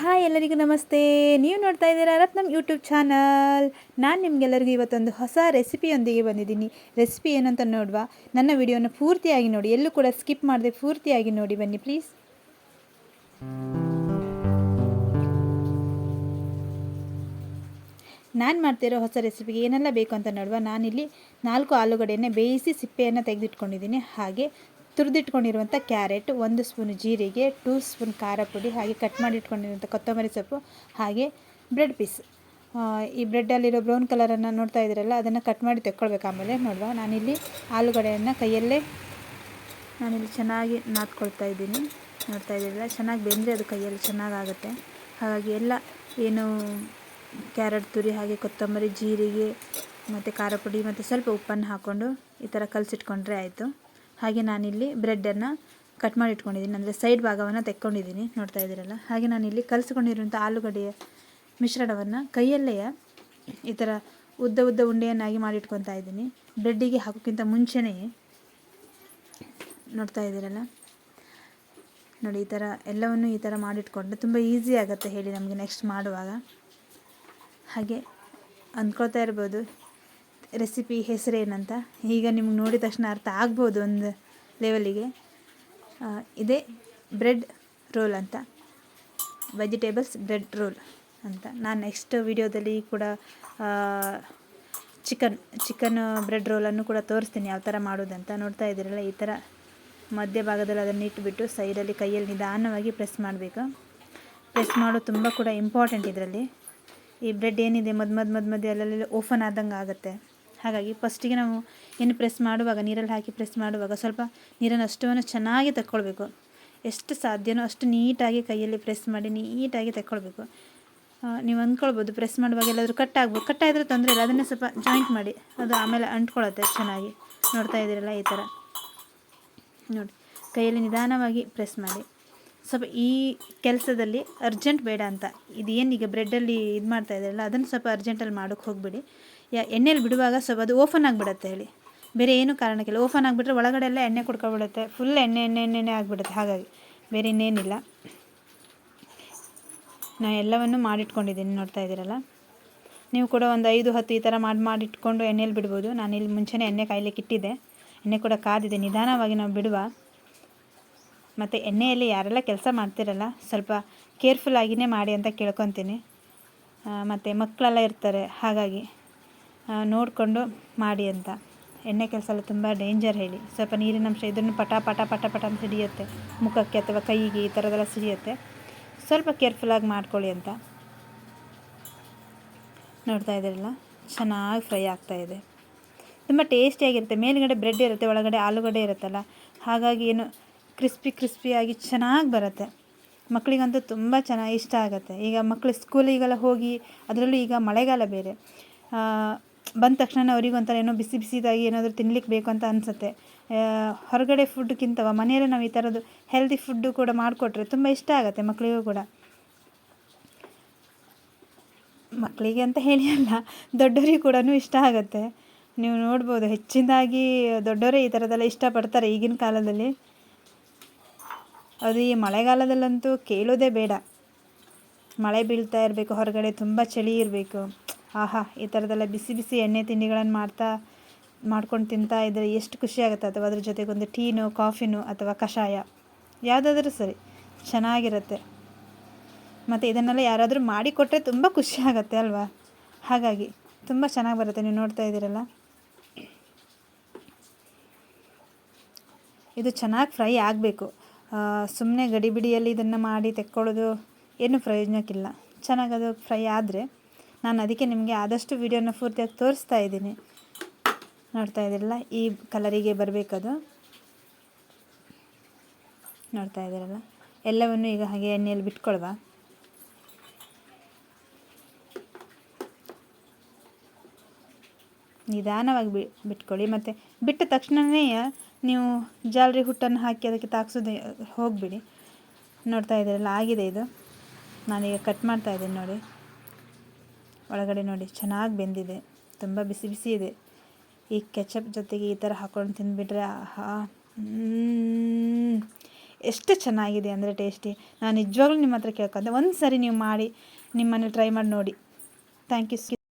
Hi ಎಲ್ಲರಿಗೂ ನಮಸ್ತೆ. ನೀವು ನೋಡ್ತಾ ಇದ್ದೀರಾ ರತ್ನಮ್ ಯೂಟ್ಯೂಬ್ ಚಾನಲ್. ನಾನು ನಿಮಗೆಲ್ಲರಿಗೂ ಇವತ್ತೊಂದು ಹೊಸ ರೆಸಿಪಿಯೊಂದಿಗೆ ಬಂದಿದ್ದೀನಿ. ರೆಸಿಪಿ ಏನಂತ ನೋಡುವ? ನನ್ನ ವಿಡಿಯೋನ ಪೂರ್ತಿಯಾಗಿ ನೋಡಿ. ಎಲ್ಲೂ ಕೂಡ ಸ್ಕಿಪ್ ಮಾಡದೆ ಪೂರ್ತಿಯಾಗಿ ನೋಡಿ ಬನ್ನಿ ಪ್ಲೀಸ್. ನಾನು ಮಾಡ್ತಿರೋ ಹೊಸ ರೆಸಿಪಿಗೆ ಏನೆಲ್ಲ ಬೇಕು ಅಂತ ನೋಡುವ? ನಾನಿಲ್ಲಿ ನಾಲ್ಕು ಆಲೂಗಡೆಯನ್ನು ಬೇಯಿಸಿ ಸಿಪ್ಪೆಯನ್ನು ತೆಗೆದಿಟ್ಕೊಂಡಿದ್ದೀನಿ. ಹಾಗೆ ತುರಿದಿಟ್ಕೊಂಡಿರುವಂಥ ಕ್ಯಾರೆಟ್, ಒಂದು ಸ್ಪೂನ್ ಜೀರಿಗೆ, ಟೂ ಸ್ಪೂನ್ ಖಾರ ಪುಡಿ, ಹಾಗೆ ಕಟ್ ಮಾಡಿ ಇಟ್ಕೊಂಡಿರುವಂಥ ಕೊತ್ತಂಬರಿ ಸೊಪ್ಪು, ಹಾಗೆ ಬ್ರೆಡ್ ಪೀಸ್. ಈ ಬ್ರೆಡ್ಡಲ್ಲಿರೋ ಬ್ರೌನ್ ಕಲರನ್ನು ನೋಡ್ತಾ ಇದ್ದೀರಲ್ಲ, ಅದನ್ನು ಕಟ್ ಮಾಡಿ ತೆಕ್ಕೊಳ್ಬೇಕು ಆಮೇಲೆ. ನೋಡುವ, ನಾನಿಲ್ಲಿ ಆಲೂಗಡೆಯನ್ನು ಕೈಯಲ್ಲೇ ನಾನಿಲ್ಲಿ ಚೆನ್ನಾಗಿ ನಾದ್ಕೊಳ್ತಾ ಇದ್ದೀನಿ. ನೋಡ್ತಾ ಇದ್ದೀರಲ್ಲ, ಚೆನ್ನಾಗಿ ಬೆಂದರೆ ಅದು ಕೈಯಲ್ಲಿ ಚೆನ್ನಾಗಾಗುತ್ತೆ. ಹಾಗಾಗಿ ಎಲ್ಲ ಏನು ಕ್ಯಾರೆಟ್ ತುರಿ, ಹಾಗೆ ಕೊತ್ತಂಬರಿ, ಜೀರಿಗೆ, ಮತ್ತು ಖಾರ ಪುಡಿ, ಮತ್ತು ಸ್ವಲ್ಪ ಉಪ್ಪನ್ನು ಹಾಕ್ಕೊಂಡು ಈ ಥರ ಕಲಸಿಟ್ಕೊಂಡ್ರೆ ಆಯಿತು. ಹಾಗೆ ನಾನಿಲ್ಲಿ ಬ್ರೆಡ್ಡನ್ನು ಕಟ್ ಮಾಡಿ ಇಟ್ಕೊಂಡಿದ್ದೀನಿ ಅಂದರೆ ಸೈಡ್ ಭಾಗವನ್ನು ತೆಕ್ಕೊಂಡಿದ್ದೀನಿ. ನೋಡ್ತಾ ಇದ್ದೀರಲ್ಲ? ಹಾಗೆ ನಾನಿಲ್ಲಿ ಕಲಸ್ಕೊಂಡಿರುವಂಥ ಆಲೂಗಡ್ಡೆಯ ಮಿಶ್ರಣವನ್ನು ಕೈಯಲ್ಲೇ ಈ ಥರ ಉದ್ದ ಉದ್ದ ಉಂಡೆಯನ್ನಾಗಿ ಮಾಡಿಟ್ಕೊತಾ ಇದ್ದೀನಿ. ಬ್ರೆಡ್ಡಿಗೆ ಹಾಕೋಕ್ಕಿಂತ ಮುಂಚೆನೇ ನೋಡ್ತಾ ಇದ್ದೀರಲ್ಲ? ನೋಡಿ, ಈ ಥರ ಎಲ್ಲವನ್ನು ಈ ಥರ ಮಾಡಿಟ್ಕೊಂಡು ತುಂಬ ಈಸಿ ಆಗುತ್ತೆ ಹೇಳಿ ನಮಗೆ ನೆಕ್ಸ್ಟ್ ಮಾಡುವಾಗ. ಹಾಗೆ ಅಂದ್ಕೊಳ್ತಾ ಇರ್ಬೋದು. ರೆಸಿಪಿ ಹೆಸರೇನಂತ? ಈಗ ನಿಮ್ಗೆ ನೋಡಿದ ತಕ್ಷಣ ಅರ್ಥ ಆಗ್ಬೋದು ಒಂದು ಲೆವೆಲಿಗೆ ಇದೇ ಬ್ರೆಡ್ ರೋಲ್ ಅಂತ. ವೆಜಿಟೇಬಲ್ಸ್ ಬ್ರೆಡ್ ರೋಲ್ ಅಂತ. ನಾನು ನೆಕ್ಸ್ಟ್ ವಿಡಿಯೋದಲ್ಲಿ ಕೂಡ ಚಿಕನ್ ಚಿಕನ್ ಬ್ರೆಡ್ ರೋಲನ್ನು ಕೂಡ ತೋರಿಸ್ತೀನಿ ಯಾವ ಥರ ಮಾಡೋದಂತ. ನೋಡ್ತಾ ಇದ್ದೀರಲ್ಲ, ಈ ಥರ ಮಧ್ಯಭಾಗದಲ್ಲಿ ಅದನ್ನು ಇಟ್ಬಿಟ್ಟು ಸೈಡಲ್ಲಿ ಕೈಯಲ್ಲಿ ನಿಧಾನವಾಗಿ ಪ್ರೆಸ್ ಮಾಡಬೇಕು. ಪ್ರೆಸ್ ಮಾಡೋದು ತುಂಬ ಕೂಡ ಇಂಪಾರ್ಟೆಂಟ್ ಇದರಲ್ಲಿ. ಈ ಬ್ರೆಡ್ ಏನಿದೆ, ಮದ್ ಮದ್ ಮದ್ ಮಧ್ಯೆ ಅಲ್ಲೆಲ್ಲ ಓಪನ್ ಆದಂಗೆ ಆಗುತ್ತೆ. ಹಾಗಾಗಿ ಫಸ್ಟಿಗೆ ನಾವು ಏನು ಪ್ರೆಸ್ ಮಾಡುವಾಗ, ನೀರಲ್ಲಿ ಹಾಕಿ ಪ್ರೆಸ್ ಮಾಡುವಾಗ ಸ್ವಲ್ಪ ನೀರನ್ನು ಅಷ್ಟವನ್ನು ಚೆನ್ನಾಗಿ ತಕ್ಕೊಳ್ಬೇಕು. ಎಷ್ಟು ಸಾಧ್ಯನೋ ಅಷ್ಟು ನೀಟಾಗಿ ಕೈಯಲ್ಲಿ ಪ್ರೆಸ್ ಮಾಡಿ ನೀಟಾಗಿ ತಕ್ಕೊಳ್ಬೇಕು. ನೀವು ಅಂದ್ಕೊಳ್ಬೋದು, ಪ್ರೆಸ್ ಮಾಡುವಾಗ ಎಲ್ಲಾದರೂ ಕಟ್ ಆಗ್ಬೋದು. ಕಟ್ ಆಗಿದ್ರೆ ತೊಂದರೆ ಇಲ್ಲ, ಅದನ್ನೇ ಸ್ವಲ್ಪ ಜಾಯಿಂಟ್ ಮಾಡಿ. ಅದು ಆಮೇಲೆ ಅಂಟ್ಕೊಳ್ಳುತ್ತೆ ಚೆನ್ನಾಗಿ. ನೋಡ್ತಾ ಇದ್ದೀರಲ್ಲ ಈ ಥರ. ನೋಡಿ, ಕೈಯಲ್ಲಿ ನಿಧಾನವಾಗಿ ಪ್ರೆಸ್ ಮಾಡಿ. ಸ್ವಲ್ಪ ಈ ಕೆಲಸದಲ್ಲಿ ಅರ್ಜೆಂಟ್ ಬೇಡ ಅಂತ. ಇದು ಏನೀಗ ಬ್ರೆಡ್ಡಲ್ಲಿ ಇದು ಮಾಡ್ತಾ ಇದ್ದಾರಲ್ಲ, ಅದನ್ನು ಸ್ವಲ್ಪ ಅರ್ಜೆಂಟಲ್ಲಿ ಮಾಡೋಕ್ಕೆ ಹೋಗಬೇಡಿ. ಯಾ ಎಣ್ಣೆಯಲ್ಲಿ ಬಿಡುವಾಗ ಸ್ವಲ್ಪ ಅದು ಓಪನ್ ಆಗಿಬಿಡುತ್ತೆ ಹೇಳಿ. ಬೇರೆ ಏನೂ ಕಾರಣಕ್ಕಿಲ್ಲ. ಓಪನ್ ಆಗಿಬಿಟ್ರೆ ಒಳಗಡೆ ಎಲ್ಲ ಎಣ್ಣೆ ಕುಡ್ಕೊಬಿಡುತ್ತೆ. ಫುಲ್ ಎಣ್ಣೆ ಎಣ್ಣೆ ಎಣ್ಣೆ ಆಗಿಬಿಡುತ್ತೆ. ಹಾಗಾಗಿ ಬೇರೆ ಇನ್ನೇನಿಲ್ಲ. ನಾನು ಎಲ್ಲವನ್ನು ಮಾಡಿಟ್ಕೊಂಡಿದ್ದೀನಿ. ನೋಡ್ತಾ ಇದ್ದೀರಲ್ಲ? ನೀವು ಕೂಡ ಒಂದು ಐದು, ಹತ್ತು ಈ ಥರ ಮಾಡಿ, ಮಾಡಿಟ್ಕೊಂಡು ಎಣ್ಣೆಯಲ್ಲಿ ಬಿಡ್ಬೋದು. ನಾನು ಇಲ್ಲಿ ಮುಂಚೆನೇ ಎಣ್ಣೆ ಕಾಯ್ಲಿಕ್ಕೆ ಇಟ್ಟಿದ್ದೆ. ಎಣ್ಣೆ ಕೂಡ ಕಾದಿದೆ. ನಿಧಾನವಾಗಿ ನಾವು ಬಿಡುವ. ಮತ್ತು ಎಣ್ಣೆಯಲ್ಲಿ ಯಾರೆಲ್ಲ ಕೆಲಸ ಮಾಡ್ತಿರಲ್ಲ, ಸ್ವಲ್ಪ ಕೇರ್ಫುಲ್ಲಾಗಿಯೇ ಮಾಡಿ ಅಂತ ಕೇಳ್ಕೊತೀನಿ. ಮತ್ತು ಮಕ್ಕಳೆಲ್ಲ ಇರ್ತಾರೆ. ಹಾಗಾಗಿ ನೋಡಿಕೊಂಡು ಮಾಡಿ ಅಂತ. ಎಣ್ಣೆ ಕೆಲಸ ಎಲ್ಲ ತುಂಬ ಡೇಂಜರ್ ಹೇಳಿ. ಸ್ವಲ್ಪ ನೀರಿನ ಅಂಶ ಇದನ್ನು ಪಟ ಪಟ ಪಟ ಪಟ ಅಂತ ಹಿಡಿಯುತ್ತೆ. ಮುಖಕ್ಕೆ ಅಥವಾ ಕೈಗೆ ಈ ಥರದೆಲ್ಲ ಸಿಡಿಯುತ್ತೆ. ಸ್ವಲ್ಪ ಕೇರ್ಫುಲ್ಲಾಗಿ ಮಾಡ್ಕೊಳ್ಳಿ ಅಂತ. ನೋಡ್ತಾ ಇದ್ದೀರಲ್ಲ? ಚೆನ್ನಾಗಿ ಫ್ರೈ ಆಗ್ತಾಯಿದೆ ತುಂಬ ಟೇಸ್ಟಿಯಾಗಿರುತ್ತೆ ಮೇಲುಗಡೆ ಬ್ರೆಡ್ ಇರುತ್ತೆ, ಒಳಗಡೆ ಆಲೂಗಡ್ಡೆ ಇರುತ್ತಲ್ಲ? ಹಾಗಾಗಿ ಏನು ಕ್ರಿಸ್ಪಿ ಕ್ರಿಸ್ಪಿಯಾಗಿ ಚೆನ್ನಾಗಿ ಬರುತ್ತೆ. ಮಕ್ಕಳಿಗಂತೂ ತುಂಬ ಚೆನ್ನಾಗಿ ಇಷ್ಟ ಆಗುತ್ತೆ. ಈಗ ಮಕ್ಕಳು ಸ್ಕೂಲಿಗೆಲ್ಲ ಹೋಗಿ, ಅದರಲ್ಲೂ ಈಗ ಮಳೆಗಾಲ ಬೇರೆ. ಬಂದ ತಕ್ಷಣ ಅವರಿಗೊಂಥರ ಏನೋ ಬಿಸಿ ಬಿಸಿದಾಗಿ ಏನಾದರೂ ತಿನ್ಲಿಕ್ಕೆ ಬೇಕು ಅಂತ ಅನಿಸುತ್ತೆ. ಹೊರಗಡೆ ಫುಡ್ಗಿಂತವ ಮನೆಯಲ್ಲೇ ನಾವು ಈ ಥರದ್ದು ಹೆಲ್ದಿ ಫುಡ್ಡು ಕೂಡ ಮಾಡಿಕೊಟ್ರೆ ತುಂಬ ಇಷ್ಟ ಆಗುತ್ತೆ ಮಕ್ಕಳಿಗೂ ಕೂಡ. ಮಕ್ಕಳಿಗೆ ಅಂತ ಹೇಳಿ ಅಲ್ಲ, ದೊಡ್ಡವರಿಗೆ ಕೂಡ ಇಷ್ಟ ಆಗುತ್ತೆ. ನೀವು ನೋಡ್ಬೋದು ಹೆಚ್ಚಿನದಾಗಿ ದೊಡ್ಡವರೇ ಈ ಥರದ್ದೆಲ್ಲ ಇಷ್ಟಪಡ್ತಾರೆ ಈಗಿನ ಕಾಲದಲ್ಲಿ. ಅದು ಈ ಮಳೆಗಾಲದಲ್ಲಂತೂ ಕೇಳೋದೇ ಬೇಡ. ಮಳೆ ಬೀಳ್ತಾ ಇರಬೇಕು, ಹೊರಗಡೆ ತುಂಬ ಚಳಿ ಇರಬೇಕು. ಆಹಾ, ಈ ಥರದೆಲ್ಲ ಬಿಸಿ ಬಿಸಿ ಎಣ್ಣೆ ತಿಂಡಿಗಳನ್ನು ಮಾಡ್ತಾ, ಮಾಡ್ಕೊಂಡು ತಿಂತಾ ಇದ್ದರೆ ಎಷ್ಟು ಖುಷಿ ಆಗುತ್ತೆ ಅಥವಾ ಅದ್ರ ಜೊತೆಗೆ ಒಂದು ಟೀನೋ, ಕಾಫಿನೋ ಅಥವಾ ಕಷಾಯ? ಯಾವುದಾದ್ರೂ ಸರಿ, ಚೆನ್ನಾಗಿರುತ್ತೆ. ಮತ್ತು ಇದನ್ನೆಲ್ಲ ಯಾರಾದರೂ ಮಾಡಿಕೊಟ್ರೆ ತುಂಬ ಖುಷಿ ಆಗುತ್ತೆ ಅಲ್ವಾ? ಹಾಗಾಗಿ, ತುಂಬ ಚೆನ್ನಾಗಿ ಬರುತ್ತೆ, ನೀವು ನೋಡ್ತಾ ಇದ್ದೀರಲ್ಲ? ಇದು ಚೆನ್ನಾಗಿ ಫ್ರೈ ಆಗಬೇಕು. ಸುಮ್ಮನೆ ಗಡಿಬಿಡಿಯಲ್ಲಿ ಇದನ್ನು ಮಾಡಿ ತೆಕ್ಕೊಳ್ಳೋದು ಏನು ಪ್ರಯೋಜನಕ್ಕಿಲ್ಲ. ಚೆನ್ನಾಗಿ ಅದು ಫ್ರೈ ಆದರೆ ನಾನು ಅದಕ್ಕೆ ನಿಮಗೆ ಆದಷ್ಟು ವೀಡಿಯೋನ ಪೂರ್ತಿಯಾಗಿ ತೋರಿಸ್ತಾ ಇದ್ದೀನಿ. ನೋಡ್ತಾ ಇದ್ದೀರಲ್ಲ, ಈ ಕಲರಿಗೆ ಬರಬೇಕದು. ನೋಡ್ತಾ ಇದ್ದೀರಲ್ಲ, ಎಲ್ಲವನ್ನು ಈಗ ಹಾಗೆ ಎಣ್ಣೆಯಲ್ಲಿ ಬಿಟ್ಕೊಳ್ವಾ. ನಿಧಾನವಾಗಿ ಬಿ, ಬಿಟ್ಕೊಳ್ಳಿ. ಮತ್ತು ಬಿಟ್ಟ ತಕ್ಷಣವೇ ನೀವು ಜಾಲರಿ ಹುಟ್ಟನ್ನು ಹಾಕಿ ಅದಕ್ಕೆ ತಾಕ್ಸೋದು, ಹೋಗ್ಬಿಡಿ. ನೋಡ್ತಾ ಇದ್ದೀರಲ್ಲ, ಆಗಿದೆ ಇದು. ನಾನೀಗ ಕಟ್ ಮಾಡ್ತಾ ಇದ್ದೀನಿ ನೋಡಿ. ಒಳಗಡೆ ನೋಡಿ, ಚೆನ್ನಾಗಿ ಬೆಂದಿದೆ, ತುಂಬ ಬಿಸಿ ಬಿಸಿ ಇದೆ. ಈ ಕೆಚಪ್ ಜೊತೆಗೆ ಈ ಥರ ಹಾಕ್ಕೊಂಡು ತಿಂದುಬಿಟ್ರೆ, ಆಹಾ ಎಷ್ಟು ಚೆನ್ನಾಗಿದೆ ಅಂದರೆ ಟೇಸ್ಟಿ. ನಾನು ನಿಜವಾಗ್ಲೂ ನಿಮ್ಮ ಹತ್ರ ಕೇಳ್ಕೊಂಡೆ. ಒಂದು ಸರಿ ನೀವು ಮಾಡಿ, ನಿಮ್ಮನ್ನು ಟ್ರೈ ಮಾಡಿ ನೋಡಿ. Thank you